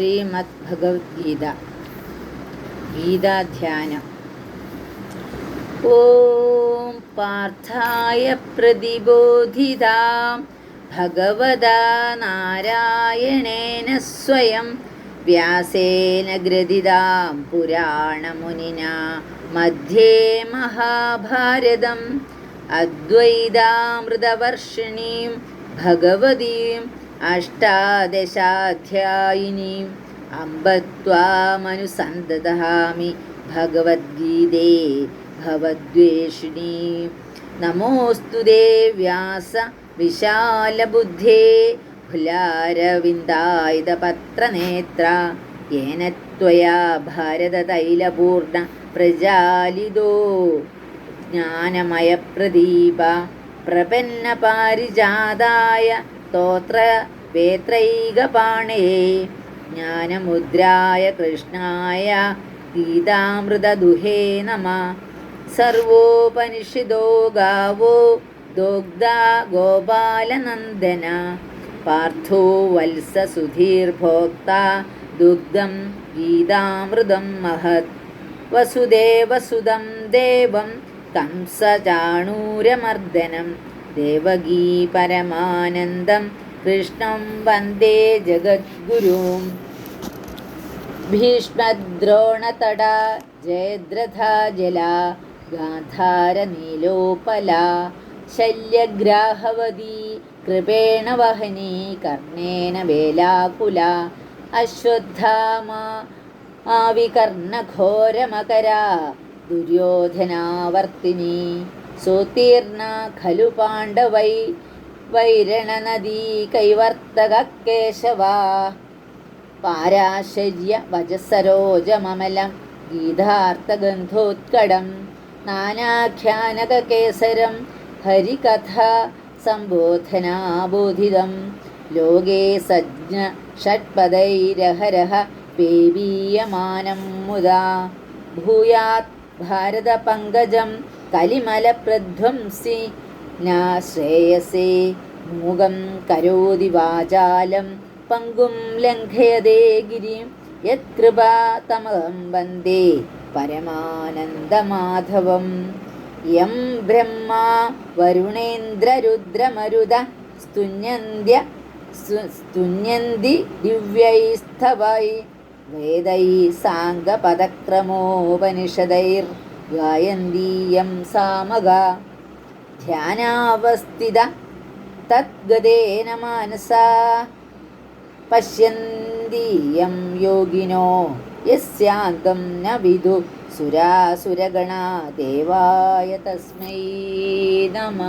ശ്രീമദ്ഭഗവത്ഗീത. ഗീതാധ്യാനം. ഓം പാർത്ഥായ പ്രതിബോധിതാം ഭഗവതാ നാരായണേന സ്വയം വ്യാസേന ഗ്രഥിതാം പുരാണമുനിന മധ്യേ മഹാഭാരതം. അദ്വൈതാമൃതവർഷിണീം ഭഗവതീം അഷ്ടാദശാധ്യായിനീം അമ്പത്വാമനുസന്തതഹാമി ഭഗവത്ഗീതേ ഭവദ്വേഷിണി. നമോസ്തു ദേ വ്യാസ വിശാലബുദ്ധേ ഫുലാരവിന്ദായുധപത്രനേത്ര യേന ത്വയാ ഭാരതതൈലപൂർണ പ്രജാലിതോ. ജ്ഞാനമയപ്രദീപ പ്രപന്നപാരിജാതായ സ്തോത്ര വേത്രൈകപാണേ. ജ്ഞാനമുദ്രായ കൃഷ്ണായ ഗീതാമൃതദുഹേ നമ. സർവോപനിഷിദോ ഗാവോ ദോഗ്ധ ഗോപാലനന്ദന. പാർത്ഥോ വത്സ സുധീർഭോക്ത ദുഗ്ധം ഗീതാമൃതം മഹത്. വസുദേവസുതം ദേവം കംസചാണൂരമർദ്ദനം ദേവകീ പരമാനന്ദം കൃഷ്ണം വന്ദേ ജഗദ്ഗുരും. ഭീഷ്മദ്രോണതട ജയദ്രഥജല ഗാന്ധാരനീലോപല ശല്യഗ്രാഹവതി കൃപേണ വഹനി കർണേന വേലാകുല അശ്വത്ഥാമ ആവികർണഘോരമകര ദുര്യോധനാവർത്തിനി सोतीर्णा ഖലു പാണ്ഡവൈ വൈരണനദീ കൈവർത്തക കേശവ പാരാശര്യ വജസരോജമമലം ഗീതാർത്ഥഗന്ധോത്കടം നാനാഖ്യാനകേസരം ഹരികഥ സംബോധനാബോധിതം. ലോകേ സജ്ഞ ഷഡ്പദൈരഹരഹ പേവീയമാനം മുദാ. ഭൂയാത് ഭാരതപങ്കജം കലിമലപ്രധ്വംസി. നാശ്രേയസേ മൂകം കരോതി വാചാലം പങ്കും ലംഘയതേ ഗിരിം. യത്കൃപാതമഹം വന്ദേ പരമാനന്ദമാധവം. യം ബ്രഹ്മ വരുണേന്ദ്രരുദ്രമരുത സ്തുന്യന്ത്യ സ്തുന്യന്തി ദിവ്യൈസ്തവൈ. വേദൈ സാംഗപദക്രമോപനിഷദൈർ ഗായന്തീയം സാമഗ. ധ്യാനാവസ്ഥിത തദ്ഗതേന മാനസാ പശ്യന്തീയം യോഗിനോ യസ്യാന്തം ന വിദു സുരാസുരഗണാ ദേവായ തസ്മൈ നമ